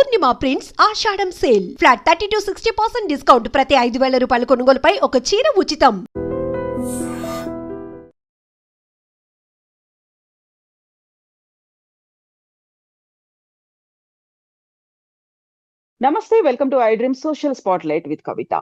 Purnima prints Ashadham sale. Flat thirty to sixty percent discount ప్రతి ఐదు వేల రూపాయల కొనుగోలుపై ఒక చీర ఉచితం. నమస్తే welcome to I dream social spotlight with Kavitha.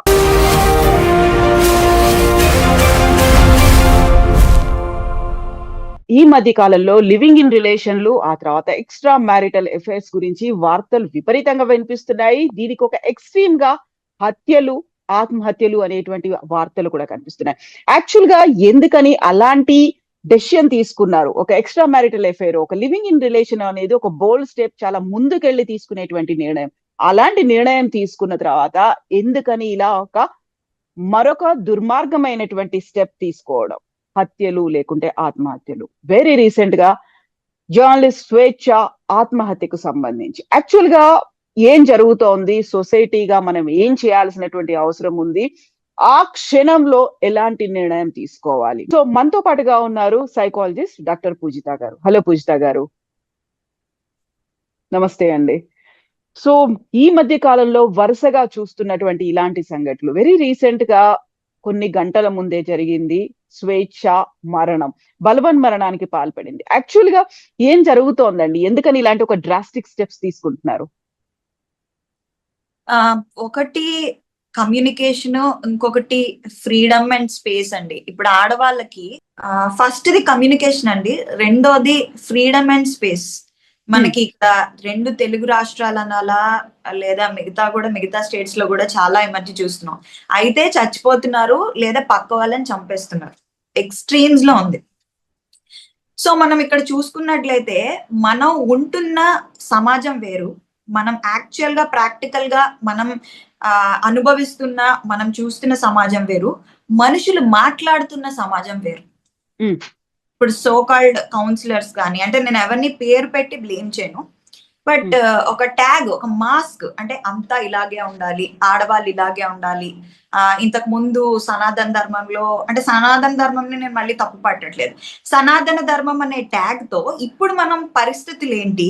ఈ మధ్య కాలంలో లివింగ్ ఇన్ రిలేషన్లు ఆ తర్వాత ఎక్స్ట్రా మ్యారిటల్ అఫైర్స్ గురించి వార్తలు విపరీతంగా వినిపిస్తున్నాయి. దీనికి ఒక ఎక్స్ట్రీమ్గా హత్యలు ఆత్మహత్యలు అనేటువంటి వార్తలు కూడా కనిపిస్తున్నాయి. యాక్చువల్గా ఎందుకని అలాంటి డెసిషన్ తీసుకున్నారు? ఒక ఎక్స్ట్రా మ్యారిటల్ అఫైర్ ఒక లివింగ్ ఇన్ రిలేషన్ అనేది ఒక బోల్డ్ స్టెప్ చాలా ముందుకెళ్ళి తీసుకునేటువంటి నిర్ణయం. అలాంటి నిర్ణయం తీసుకున్న తర్వాత ఎందుకని ఇలా ఒక మరొక దుర్మార్గమైనటువంటి స్టెప్ తీసుకోవడం? హత్యలు లేకుంటే ఆత్మహత్యలు. వెరీ రీసెంట్గా జర్నలిస్ట్ స్వేచ్ఛ ఆత్మహత్యకు సంబంధించి. యాక్చువల్గా ఏం జరుగుతోంది? సొసైటీగా మనం ఏం చేయాల్సినటువంటి అవసరం ఉంది? ఆ క్షణంలో ఎలాంటి నిర్ణయం తీసుకోవాలి? సో మనతో పాటుగా ఉన్నారు సైకాలజిస్ట్ డాక్టర్ పూజిత గారు. హలో పూజిత గారు. నమస్తే అండి. సో ఈ మధ్య కాలంలో వరుసగా చూస్తున్నటువంటి ఇలాంటి సంఘటనలు వెరీ రీసెంట్గా కొన్ని గంటల ముందే జరిగింది స్వేచ్ఛ మరణం. బలవన్ మరణానికి పాల్పడింది. యాక్చువల్గా ఏం జరుగుతోందండి? ఎందుకని ఇలాంటి ఒక డ్రాస్టిక్ స్టెప్స్ తీసుకుంటున్నారు? ఆ, ఒకటి కమ్యూనికేషన్ ఇంకొకటి ఫ్రీడమ్ అండ్ స్పేస్ అండి. ఇప్పుడు ఆడవాళ్ళకి ఫస్ట్ ది కమ్యూనికేషన్ అండి. రెండోది ఫ్రీడమ్ అండ్ స్పేస్ మనకి ఇక్కడ రెండు తెలుగు రాష్ట్రాలు అనాలా లేదా మిగతా కూడా మిగతా స్టేట్స్లో కూడా చాలా ఈ మధ్య చూస్తున్నాం. అయితే చచ్చిపోతున్నారు లేదా పక్క వాళ్ళని చంపేస్తున్నారు. ఎక్స్ట్రీమ్స్లో ఉంది. సో మనం ఇక్కడ చూసుకున్నట్లయితే మనం ఉంటున్న సమాజం వేరు. మనం యాక్చువల్గా ప్రాక్టికల్గా మనం ఆ, అనుభవిస్తున్న మనం చూస్తున్న సమాజం వేరు. మనుషులు మాట్లాడుతున్న సమాజం వేరు. ఇప్పుడు సో కాల్డ్ కౌన్సిలర్స్ కానీ అంటే నేను ఎవరిని పేరు పెట్టి బ్లేమ్ చేయను. బట్ ఒక ట్యాగ్ ఒక మాస్క్ అంటే అంతా ఇలాగే ఉండాలి ఆడవాళ్ళు ఇలాగే ఉండాలి. ఆ ఇంతకు ముందు సనాతన ధర్మంలో అంటే సనాతన ధర్మంని నేను మళ్ళీ తప్పు పట్టట్లేదు. సనాతన ధర్మం అనే ట్యాగ్తో ఇప్పుడు మనం పరిస్థితులు ఏంటి?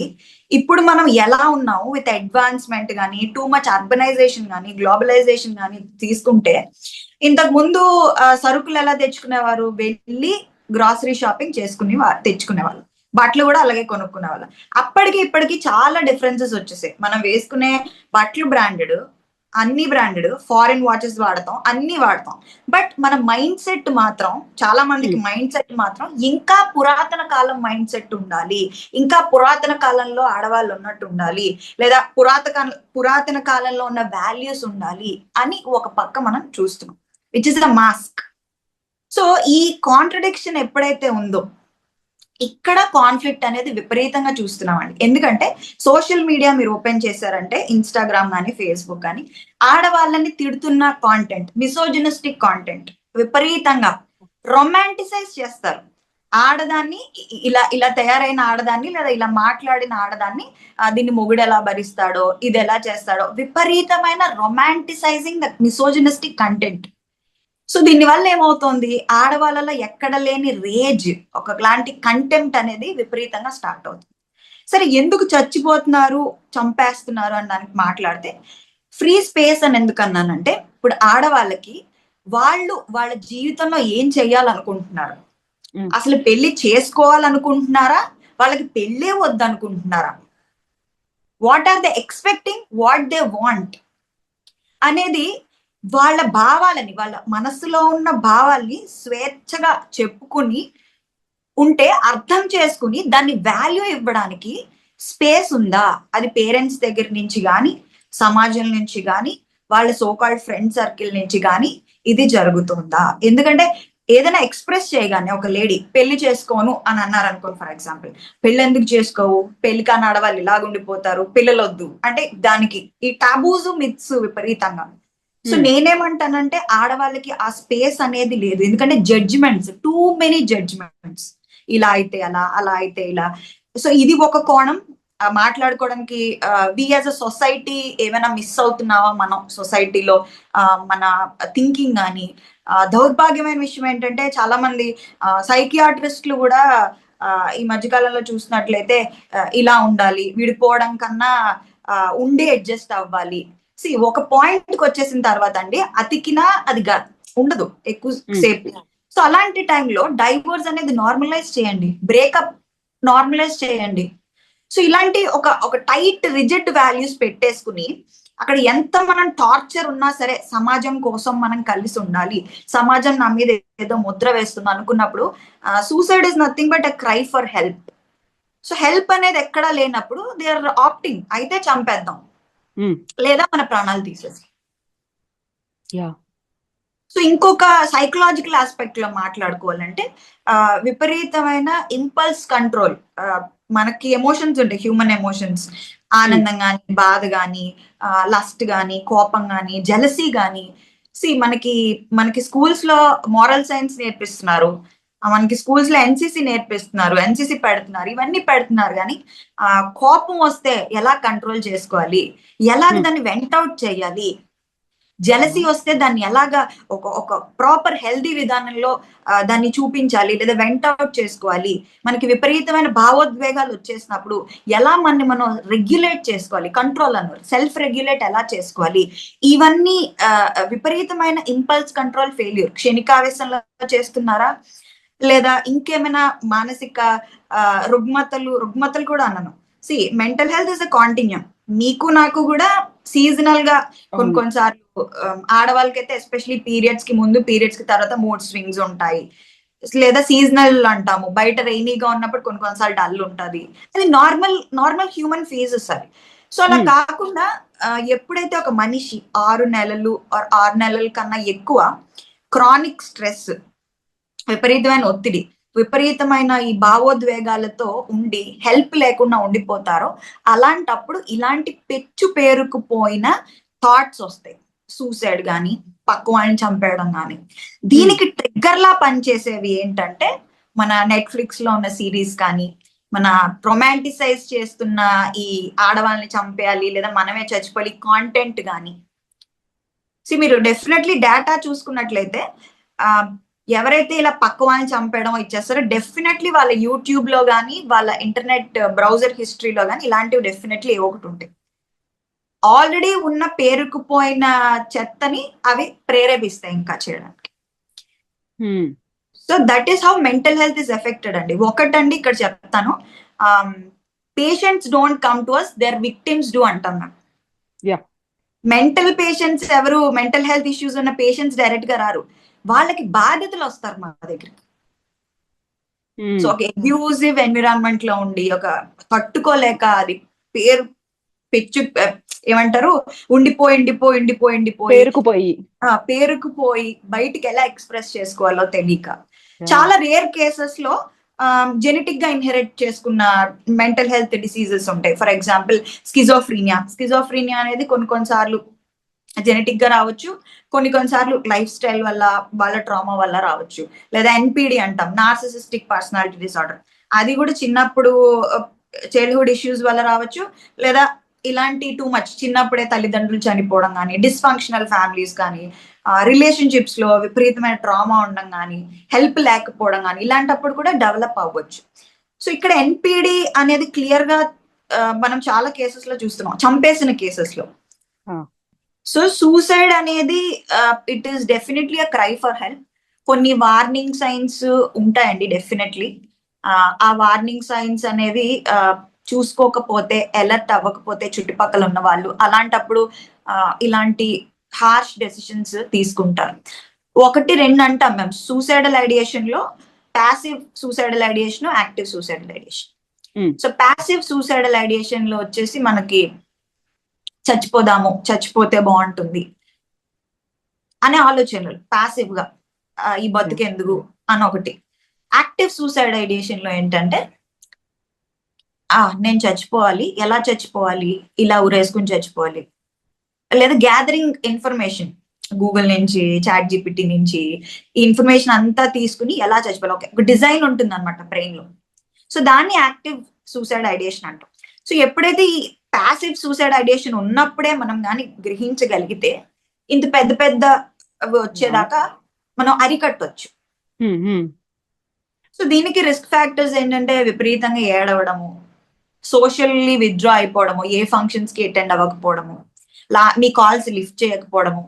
ఇప్పుడు మనం ఎలా ఉన్నాము? విత్ అడ్వాన్స్మెంట్ కానీ టూ మచ్ అర్బనైజేషన్ కానీ గ్లోబలైజేషన్ కానీ తీసుకుంటే ఇంతకు ముందు సరుకులు ఎలా తెచ్చుకునేవారు? వెళ్ళి గ్రాసరీ షాపింగ్ చేసుకుని వా- తెచ్చుకునేవాళ్ళు. బట్టలు కూడా అలాగే కొనుక్కునేవాళ్ళు. అప్పటికి ఇప్పటికి చాలా డిఫరెన్సెస్ వచ్చేసాయి. మనం వేసుకునే బట్టలు బ్రాండెడ్ అన్ని బ్రాండెడ్ ఫారిన్ వాచెస్ వాడతాం అన్ని వాడతాం. బట్ మన మైండ్ సెట్ మాత్రం చాలా మందికి మైండ్ సెట్ మాత్రం ఇంకా పురాతన కాలం మైండ్ సెట్ ఉండాలి. ఇంకా పురాతన కాలంలో ఆడవాళ్ళు ఉన్నట్టు ఉండాలి. లేదా పురాతన పురాతన కాలంలో ఉన్న వాల్యూస్ ఉండాలి అని ఒక పక్క మనం చూస్తున్నాం. Which is the mask so ఈ కాంట్రడిక్షన్ ఎప్పుడైతే ఉందో ఇక్కడ కాన్ఫ్లిక్ట్ అనేది విపరీతంగా చూస్తున్నామండి. ఎందుకంటే సోషల్ మీడియా మీరు ఓపెన్ చేశారంటే ఇన్స్టాగ్రామ్ కానీ ఫేస్బుక్ కానీ ఆడవాళ్ళని తిడుతున్న కాంటెంట్ మిసోజినిస్టిక్ కాంటెంట్ విపరీతంగా రొమాంటిసైజ్ చేస్తారు. ఆడదాన్ని ఇలా ఇలా తయారైన ఆడదాన్ని లేదా ఇలా మాట్లాడిన ఆడదాన్ని దీన్ని మొగుడు ఎలా భరిస్తాడో ఇది ఎలా చేస్తాడో విపరీతమైన romanticising the misogynistic content so దీనివల్ల ఏమవుతోంది? ఆడవాళ్ళలో ఎక్కడ లేని రేజ్ ఒకలాంటి కంటెంప్ట్ అనేది విపరీతంగా స్టార్ట్ అవుతుంది. సరే ఎందుకు చచ్చిపోతున్నారు చంపేస్తున్నారు అని దానికి మాట్లాడితే ఫ్రీ స్పేస్ అని ఎందుకు అన్నానంటే ఇప్పుడు ఆడవాళ్ళకి వాళ్ళు వాళ్ళ జీవితంలో ఏం చెయ్యాలనుకుంటున్నారు Mm. అసలు పెళ్ళి చేసుకోవాలనుకుంటున్నారా? వాళ్ళకి పెళ్ళే వద్దనుకుంటున్నారా? What are they expecting what they want అనేది వాళ్ళ భావాలని వాళ్ళ మనసులో ఉన్న భావాల్ని స్వేచ్ఛగా చెప్పుకుని ఉంటే అర్థం చేసుకుని దాన్ని వాల్యూ ఇవ్వడానికి స్పేస్ ఉందా? అది పేరెంట్స్ దగ్గర నుంచి కానీ సమాజం నుంచి కానీ వాళ్ళ సోకాల్డ్ ఫ్రెండ్ సర్కిల్ నుంచి కానీ ఇది జరుగుతుందా? ఎందుకంటే ఏదైనా ఎక్స్ప్రెస్ చేయగానే ఒక లేడీ పెళ్ళి చేసుకోను అని అన్నారు అనుకో ఫర్ ఎగ్జాంపుల్ పెళ్ళి ఎందుకు చేసుకోవు? పెళ్ళి కాని ఆడవాళ్ళు ఇలాగుండిపోతారు పిల్లలొద్దు. అంటే దానికి ఈ టాబూజు మిత్స్ విపరీతంగా. So Hmm. నేనేమంటానంటే ఆడవాళ్ళకి ఆ స్పేస్ అనేది లేదు. ఎందుకంటే జడ్జిమెంట్స్ టూ మెనీ జడ్జిమెంట్స్ ఇలా అయితే అలా అలా అయితే ఇలా. సో ఇది ఒక కోణం. మాట్లాడుకోవడానికి వి యాజ్ అ సొసైటీ ఏమైనా మిస్ అవుతున్నావా మనం సొసైటీలో మన థింకింగ్ కానీ దౌర్భాగ్యమైన విషయం ఏంటంటే చాలా మంది సైకియాట్రిస్టులు కూడా ఈ మధ్యకాలంలో చూసినట్లయితే ఇలా ఉండాలి. విడిపోవడం కన్నా ఉండి అడ్జస్ట్ అవ్వాలి. సి ఒక పాయింట్కి వచ్చేసిన తర్వాత అండి అతికినా అది ఉండదు ఎక్కువ Hmm. సేపు. సో అలాంటి టైంలో డైవోర్స్ అనేది నార్మలైజ్ చేయండి. బ్రేకప్ నార్మలైజ్ చేయండి. సో ఇలాంటి ఒక ఒక టైట్ రిజిడ్ వాల్యూస్ పెట్టేసుకుని అక్కడ ఎంత మనం టార్చర్ ఉన్నా సరే సమాజం కోసం మనం కలిసి ఉండాలి. సమాజం నా మీద ఏదో ముద్ర వేస్తుంది అనుకున్నప్పుడు suicide is nothing but a cry for help so help అనేది ఎక్కడా లేనప్పుడు దే ఆర్ ఆప్టింగ్ అయితే చంపేద్దాం. లేదా మన ప్రాణాలు తీసేసి. సో ఇంకొక సైకలాజికల్ ఆస్పెక్ట్లో మాట్లాడుకోవాలంటే ఆ, విపరీతమైన ఇంపల్స్ కంట్రోల్ మనకి ఎమోషన్స్ ఉంటాయి హ్యూమన్ ఎమోషన్స్ ఆనందం గాని బాధ గాని లస్ట్ గాని కోపం గాని జలసీ గాని. సి మనకి మనకి స్కూల్స్లో మోరల్ సైన్స్ నేర్పిస్తున్నారు. మనకి స్కూల్స్లో ఎన్సిసి నేర్పిస్తున్నారు ఎన్సిసి పెడుతున్నారు ఇవన్నీ పెడుతున్నారు కానీ ఆ కోపం వస్తే ఎలా కంట్రోల్ చేసుకోవాలి? ఎలా Hmm. దాన్ని వెంట్ అవుట్ చేయాలి? జలసీ వస్తే దాన్ని ఎలాగా ఒక ఒక ప్రాపర్ హెల్దీ విధానంలో దాన్ని చూపించాలి లేదా వెంట్ అవుట్ చేసుకోవాలి? మనకి విపరీతమైన భావోద్వేగాలు వచ్చేసినప్పుడు ఎలా మనని మనం రెగ్యులేట్ చేసుకోవాలి? కంట్రోల్ అన్నారు సెల్ఫ్ రెగ్యులేట్ ఎలా చేసుకోవాలి? ఇవన్నీ విపరీతమైన ఇంపల్స్ కంట్రోల్ ఫెయిల్యూర్ క్షణికావేశంలో చేస్తున్నారా? లేదా ఇంకేమైనా మానసిక ఆ, రుగ్మతలు రుగ్మతలు కూడా అన్నాను see mental health is a continuum మీకు నాకు కూడా సీజనల్గా కొన్ని. కొన్నిసార్లు ఆడవాళ్ళకైతే ఎస్పెషలీ పీరియడ్స్కి ముందు పీరియడ్స్కి తర్వాత మూడ్ స్వింగ్స్ ఉంటాయి. లేదా సీజనల్ అంటాము. బయట రైనీగా ఉన్నప్పుడు కొన్ని కొన్నిసార్లు డల్ ఉంటది. అది నార్మల్ నార్మల్ హ్యూమన్ ఫేజెస్ అవి. సో అలా Hmm. కాకుండా ఎప్పుడైతే ఒక మనిషి ఆరు నెలలు ఆరు నెలల కన్నా ఎక్కువ క్రానిక్ స్ట్రెస్ విపరీతమైన ఒత్తిడి. విపరీతమైన ఈ భావోద్వేగాలతో ఉండి హెల్ప్ లేకుండా ఉండిపోతారో అలాంటప్పుడు ఇలాంటి పెచ్చు పేరుకుపోయిన థాట్స్ వస్తాయి. సూసైడ్ కానీ పక్క వాళ్ళని చంపేయడం కానీ దీనికి ట్రిగ్గర్ లా పనిచేసేవి ఏంటంటే మన నెట్ఫ్లిక్స్లో ఉన్న సిరీస్ కానీ మన రొమాంటిసైజ్ చేస్తున్న ఈ ఆడవాళ్ళని చంపేయాలి లేదా మనమే చచ్చిపోయి కాంటెంట్ కానీ సి మీరు డెఫినెట్లీ డేటా చూసుకున్నట్లయితే ఆ, ఎవరైతే ఇలా పక్క వాళ్ళని చంపేయడం ఇచ్చేస్తారో డెఫినెట్లీ వాళ్ళ యూట్యూబ్లో కానీ వాళ్ళ ఇంటర్నెట్ బ్రౌజర్ హిస్టరీలో కానీ ఇలాంటివి డెఫినెట్లీ ఏ ఒకటి ఉంటాయి. ఆల్రెడీ ఉన్న పేరుకుపోయిన చెత్తని అవి ప్రేరేపిస్తాయి ఇంకా చేయడానికి. So that is how mental health is affected అండి. ఒకటండి ఇక్కడ చెప్తాను. Patients don't come to us their victims do అంటాం Yeah. మెంటల్ పేషెంట్స్ ఎవరు మెంటల్ హెల్త్ ఇష్యూస్ ఉన్న పేషెంట్స్ డైరెక్ట్గా రారు. వాళ్ళకి బాధ్యతలు వస్తారు మా దగ్గరికి. సో ఒక అబ్యూజివ్ ఎన్విరాన్మెంట్లో ఉండి ఒక తట్టుకోలేక అది పేరు పెచ్చు ఏమంటారు? ఉండిపోయి ఉండిపోయి ఉండిపోయి ఉండిపోయి. పేరుకుపోయి. పేరుకుపోయి బయటికి ఎలా ఎక్స్ప్రెస్ చేసుకోవాలో తెలియక. చాలా రేర్ కేసెస్లో జెనెటిక్గా ఇన్హెరిట్ చేసుకున్న మెంటల్ హెల్త్ డిసీజెస్ ఉంటాయి. ఫర్ ఎగ్జాంపుల్ స్కిజోఫ్రీనియా స్కిజోఫ్రీనియా అనేది కొన్ని కొన్నిసార్లు జెనెటిక్గా రావచ్చు. కొన్ని కొన్నిసార్లు లైఫ్ స్టైల్ వల్ల వాళ్ళ ట్రామా వల్ల రావచ్చు. లేదా ఎన్పిడి అంటాం నార్సిసిస్టిక్ పర్సనాలిటీ డిసార్డర్ అది కూడా చిన్నప్పుడు చైల్డ్హుడ్ ఇష్యూస్ వల్ల రావచ్చు. లేదా ఇలాంటి టూ మచ్ చిన్నప్పుడే తల్లిదండ్రులు చనిపోవడం కానీ డిస్ఫంక్షనల్ ఫ్యామిలీస్ కానీ రిలేషన్షిప్స్లో విపరీతమైన ట్రామా ఉండడం కానీ హెల్ప్ లేకపోవడం కానీ ఇలాంటప్పుడు కూడా డెవలప్ అవ్వచ్చు. సో ఇక్కడ ఎన్పిడి అనేది క్లియర్గా మనం చాలా కేసెస్లో చూస్తున్నాం. చంపేసిన కేసెస్లో. సో సూసైడ్ అనేది it is definitely a cry for help కొన్ని వార్నింగ్ సైన్స్ ఉంటాయండి డెఫినెట్లీ ఆ వార్నింగ్ సైన్స్ అనేవి ఆ, చూసుకోకపోతే అలర్ట్ అవ్వకపోతే చుట్టుపక్కల ఉన్న వాళ్ళు అలాంటప్పుడు ఆ, ఇలాంటి హార్ష్ డెసిషన్స్ తీసుకుంటారు. ఒకటి రెండు అంటాం మేము. Suicidal ఐడియేషన్లో passive suicidal ideation active suicidal ideation. So passive suicidal ఐడియేషన్లో వచ్చేసి మనకి చచ్చిపోదాము చచ్చిపోతే బాగుంటుంది. అనే ఆలోచనలు ప్యాసివ్గా ఈ బతుకెందుకు అని ఒకటి యాక్టివ్ సూసైడ్ ఐడియేషన్లో ఏంటంటే ఆ నేను చచ్చిపోవాలి ఎలా చచ్చిపోవాలి ఇలా ఉరేసుకుని చచ్చిపోవాలి. లేదా గ్యాదరింగ్ ఇన్ఫర్మేషన్ గూగుల్ నుంచి చాట్ జీపీటీ నుంచి ఈ ఇన్ఫర్మేషన్ అంతా తీసుకుని ఎలా చచ్చిపోవాలి. ఓకే ఒక డిజైన్ ఉంటుంది అనమాట బ్రెయిన్లో సో దాన్ని యాక్టివ్ సూసైడ్ ఐడియేషన్ అంటాం. సో ఎప్పుడైతే ఈ ప్యాసివ్ సూసైడ్ ఐడియేషన్ ఉన్నప్పుడే మనం కానీ గ్రహించగలిగితే ఇంత పెద్ద పెద్ద వచ్చేదాకా మనం అరికట్టవచ్చు. సో దీనికి రిస్క్ ఫ్యాక్టర్స్ ఏంటంటే విపరీతంగా ఏడవడము సోషల్లీ విత్డ్రా అయిపోవడము ఏ ఫంక్షన్స్కి అటెండ్ అవ్వకపోవడము లా మీ కాల్స్ లిఫ్ట్ చేయకపోవడము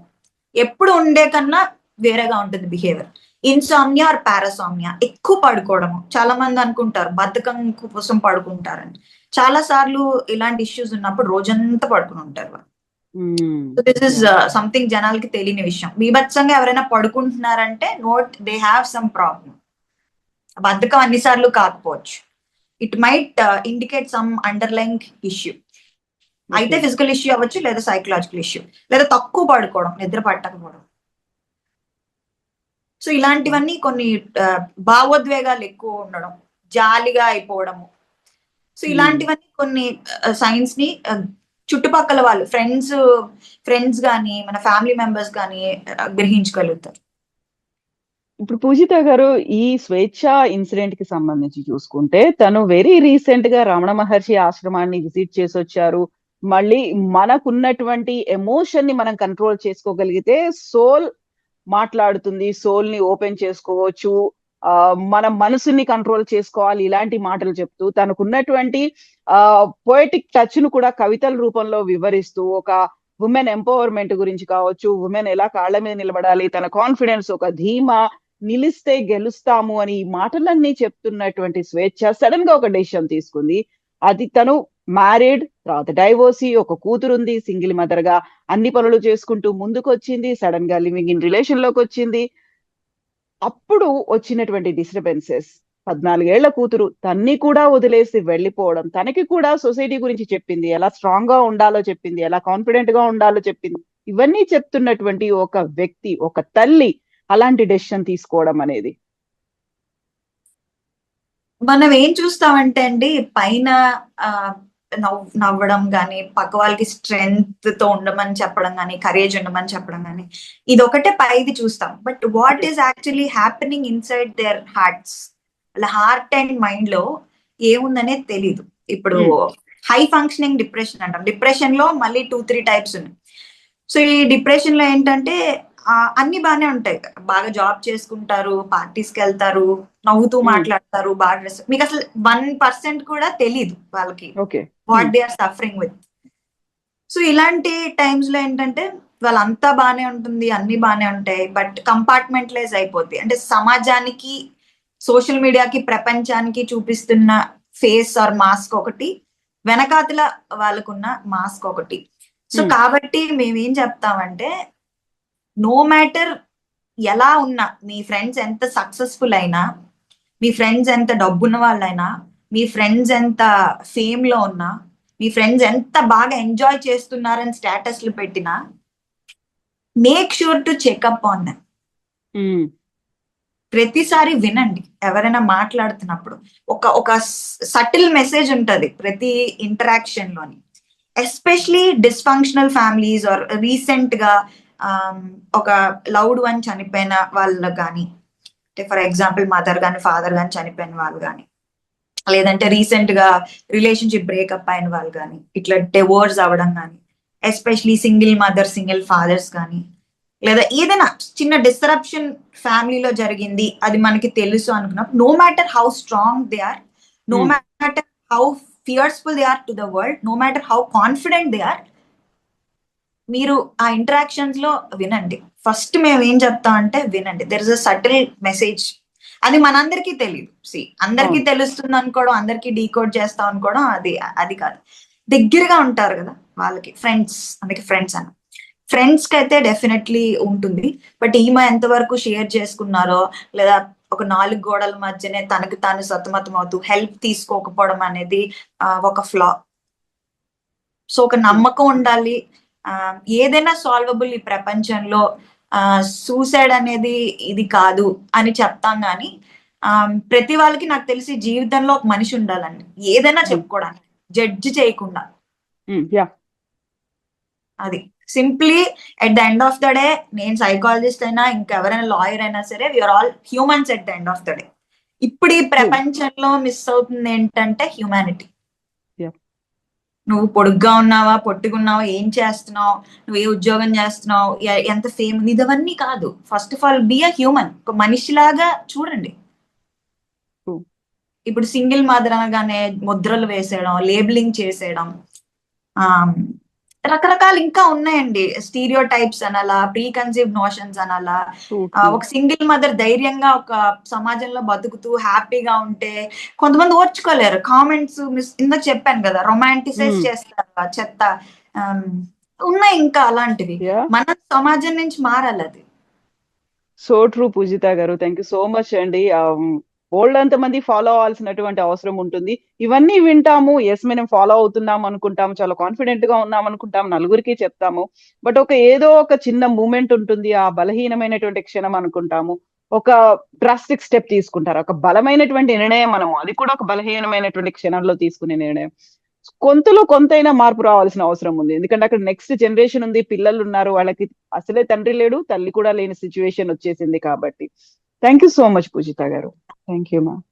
ఎప్పుడు ఉండే కన్నా వేరేగా ఉంటుంది బిహేవియర్ ఇన్సామ్నియా ఆర్ పారాసామ్నియా ఎక్కువ పడుకోవడము. చాలా మంది అనుకుంటారు బద్ధకం కోసం పడుకుంటారని. చాలా సార్లు ఇలాంటి ఇష్యూస్ ఉన్నప్పుడు రోజంతా పడుకుని ఉంటారు వాళ్ళు. సో దిస్ ఇస్ సంథింగ్ జనాలకి తెలియని విషయం. బీభత్సంగా ఎవరైనా పడుకుంటున్నారంటే note they have some problem బద్ధకం అన్నిసార్లు కాకపోవచ్చు. It might indicate some underline issue అయితే. ఫిజికల్ ఇష్యూ అవ్వచ్చు లేదా సైకలాజికల్ ఇష్యూ లేదా తక్కువ పడుకోవడం నిద్ర పట్టకపోవడం. సో ఇలాంటివన్నీ కొన్ని ఆ, భావోద్వేగాలు ఎక్కువ ఉండడం జాలిగా అయిపోవడము. So Hmm. ఇలాంటివన్నీ కొన్ని సైన్స్ని చుట్టుపక్కల వాళ్ళు ఫ్రెండ్స్ ఫ్రెండ్స్ కానీ మన ఫ్యామిలీ మెంబర్స్ కానీ గ్రహించగలుగుతారు. ఇప్పుడు పూజిత గారు ఈ స్వేచ్ఛ ఇన్సిడెంట్కి సంబంధించి చూసుకుంటే తను వెరీ రీసెంట్గా రమణ మహర్షి ఆశ్రమాన్ని విజిట్ చేసి వచ్చారు మళ్ళీ మనకున్నటువంటి ఎమోషన్ని మనం కంట్రోల్ చేసుకోగలిగితే సోల్ మాట్లాడుతుంది సోల్ని ఓపెన్ చేసుకోవచ్చు. మన మనసుని కంట్రోల్ చేసుకోవాలి ఇలాంటి మాటలు చెప్తూ తనకున్నటువంటి ఆ పోయిటిక్ టచ్ను కూడా కవితల రూపంలో వివరిస్తూ ఒక ఉమెన్ ఎంపవర్మెంట్ గురించి కావచ్చు ఉమెన్ ఎలా కాళ్ళ మీద నిలబడాలి తన కాన్ఫిడెన్స్ ఒక ధీమా నిలిస్తే గెలుస్తాము అని ఈ మాటలన్నీ చెప్తున్నటువంటి స్వేచ్ఛ సడన్గా ఒక డెసిషన్ తీసుకుంది. అది తను మ్యారీడ్ తర్వాత డైవోర్సీ ఒక కూతురుంది సింగిల్ మదర్గా అన్ని పనులు చేసుకుంటూ ముందుకు వచ్చింది సడన్గా లివింగ్ ఇన్ రిలేషన్లోకి వచ్చింది అప్పుడు వచ్చినటువంటి డిస్టర్బెన్సెస్ పద్నాలుగేళ్ళ కూతురు తన్ని కూడా వదిలేసి వెళ్ళిపోవడం తనకి కూడా సొసైటీ గురించి చెప్పింది ఎలా స్ట్రాంగ్గా ఉండాలో చెప్పింది ఎలా కాన్ఫిడెంట్గా ఉండాలో చెప్పింది. ఇవన్నీ చెప్తున్నటువంటి ఒక వ్యక్తి ఒక తల్లి అలాంటి డెసిషన్ తీసుకోవడం అనేది. మనం ఏం చూస్తామంటే అండి పైన ఆ, నవ్వు నవ్వడం కానీ పక్క వాళ్ళకి స్ట్రెంగ్త్తో ఉండమని చెప్పడం కానీ కరేజ్ ఉండమని చెప్పడం కానీ ఇది ఒకటే పైది చూస్తాం. But what is actually happening inside their hearts వాళ్ళ హార్ట్ అండ్ మైండ్లో ఏముందనేది తెలీదు. ఇప్పుడు హై ఫంక్షనింగ్ డిప్రెషన్ అంటాం. డిప్రెషన్లో మళ్ళీ టూ త్రీ టైప్స్ ఉన్నాయి. సో ఈ డిప్రెషన్లో ఏంటంటే అన్ని బాగానే ఉంటాయి. బాగా జాబ్ చేసుకుంటారు పార్టీస్కి వెళ్తారు నవ్వుతూ Hmm. మాట్లాడతారు బాగా డ్రెస్ మీకు అసలు వన్ పర్సెంట్ కూడా తెలీదు వాళ్ళకి. What they are suffering with so ఇలాంటి టైమ్స్లో ఏంటంటే వాళ్ళంతా బాగానే ఉంటుంది అన్ని బాగానే ఉంటాయి బట్ కంపార్ట్మెంటలైజ్ అయిపోద్ది. అంటే సమాజానికి సోషల్ మీడియాకి ప్రపంచానికి చూపిస్తున్న ఫేస్ ఆర్ మాస్క్ ఒకటి వెనకాతల వాళ్ళకున్న మాస్క్ ఒకటి. So Hmm. కాబట్టి మేమేం చెప్తామంటే నో మ్యాటర్ ఎలా ఉన్నా మీ ఫ్రెండ్స్ ఎంత సక్సెస్ఫుల్ అయినా మీ ఫ్రెండ్స్ ఎంత డబ్బున్న వాళ్ళైనా మీ ఫ్రెండ్స్ ఎంత ఫేమ్లో ఉన్నా మీ ఫ్రెండ్స్ ఎంత బాగా ఎంజాయ్ చేస్తున్నారని స్టేటస్లు పెట్టినా make sure to check up on them ప్రతిసారి వినండి ఎవరైనా మాట్లాడుతున్నప్పుడు. ఒక ఒక సటిల్ మెసేజ్ ఉంటది ప్రతి ఇంటరాక్షన్లోని. ఎస్పెషలీ డిస్ఫంక్షనల్ ఫ్యామిలీస్ ఆర్ రీసెంట్గా ఒక లౌడ్ వన్ చనిపోయిన వాళ్ళు కానీ అంటే ఫర్ ఎగ్జాంపుల్ మదర్ కానీ ఫాదర్ కానీ చనిపోయిన వాళ్ళు కానీ లేదంటే రీసెంట్గా రిలేషన్షిప్ బ్రేకప్ అయిన వాళ్ళు కానీ ఇట్లా డివోర్స్ అవ్వడం కానీ especially single mother single fathers కానీ లేదా ఏదైనా చిన్న డిస్టరప్షన్ ఫ్యామిలీలో జరిగింది అది మనకి తెలుసు అనుకున్నప్పుడు no matter how strong they are no. Matter how fearful they are to the world no matter how confident they are మీరు ఆ ఇంటరాక్షన్స్లో వినండి. ఫస్ట్ మేము ఏం చెప్తాం అంటే వినండి. There is a subtle message అది మనందరికీ తెలియదు సి అందరికీ. తెలుస్తుంది అనుకోవడం అందరికీ డీకోడ్ చేస్తాం అనుకోవడం అది అది కాదు. దగ్గరగా ఉంటారు కదా వాళ్ళకి. ఫ్రెండ్స్ అందుకే ఫ్రెండ్స్ అన్న ఫ్రెండ్స్కి అయితే డెఫినెట్లీ ఉంటుంది. బట్ ఈమె ఎంతవరకు షేర్ చేసుకున్నారో లేదా ఒక నాలుగు గోడల మధ్యనే తనకు తాను సతమతం అవుతూ హెల్ప్ తీసుకోకపోవడం అనేది ఒక ఫ్లా సో ఒక నమ్మకం ఉండాలి. ఏదైనా సాల్వబుల్ ఈ ప్రపంచంలో సూసైడ్ అనేది ఇది కాదు అని చెప్తాం కానీ ఆ, ప్రతి వాళ్ళకి నాకు తెలిసి జీవితంలో ఒక మనిషి ఉండాలండి. ఏదైనా చెప్పుకోవడానికి జడ్జి చేయకుండా. అది. Simply at the end of the day నేను సైకాలజిస్ట్ అయినా ఇంకెవరైనా లాయర్ అయినా సరే we are all humans at the end of the day ఇప్పుడు ఈ ప్రపంచంలో మిస్ అవుతుంది ఏంటంటే హ్యూమానిటీ. నువ్వు పొడుగ్గా ఉన్నావా? పొట్టుకున్నావా ఏం చేస్తున్నావు? నువ్వు ఏ ఉద్యోగం చేస్తున్నావు? ఎంత ఫేమ్? ఇదవన్నీ కాదు. First of all be a human ఒక మనిషిలాగా చూడండి. True. ఇప్పుడు సింగిల్ మదర్ అనగానే ముద్రలు వేసేయడం లేబులింగ్ చేసేయడం ఆ రకరకాలు ఇంకా ఉన్నాయండి. స్టీరియో టైప్స్ అనాలా ప్రీ కన్సీవ్ నోషన్స్ అనాలా. ఒక సింగిల్ మదర్ ధైర్యంగా ఒక సమాజంలో బతుకుతూ హ్యాపీగా ఉంటే కొంతమంది ఓర్చుకోలేరు. కామెంట్స్ మిస్ ఇందాక చెప్పాను కదా రొమాంటిసైజ్. చేస్తారు చెత్త. ఉన్నాయి ఇంకా అలాంటివి. మన సమాజం నుంచి మారాలి అది సో ట్రూ పూజిత గారు థ్యాంక్ యూ సో మచ్ అండి. ఓల్డ్ అంత మంది ఫాలో అవ్వాల్సినటువంటి అవసరం ఉంటుంది. ఇవన్నీ వింటాము ఎస్ మనం ఫాలో అవుతున్నాం అనుకుంటాం చాలా కాన్ఫిడెంట్గా ఉన్నాం అనుకుంటాం నలుగురికి చెప్తాము. బట్ ఒక ఏదో ఒక చిన్న మూమెంట్ ఉంటుంది ఆ బలహీనమైనటువంటి క్షణం అనుకుంటాము. ఒక డ్రాస్టిక్ స్టెప్ తీసుకుంటారు. ఒక బలమైనటువంటి నిర్ణయం మనము అది కూడా ఒక బలహీనమైనటువంటి క్షణంలో తీసుకునే నిర్ణయం. కొంతలో కొంతైనా మార్పు రావాల్సిన అవసరం ఉంది. ఎందుకంటే అక్కడ నెక్స్ట్ జనరేషన్ ఉంది పిల్లలు ఉన్నారు వాళ్ళకి అసలే తండ్రి లేడు తల్లి కూడా లేని సిచ్యువేషన్ వచ్చేసింది కాబట్టి. Thank you so much Pujitha గారు. Thank you ma'am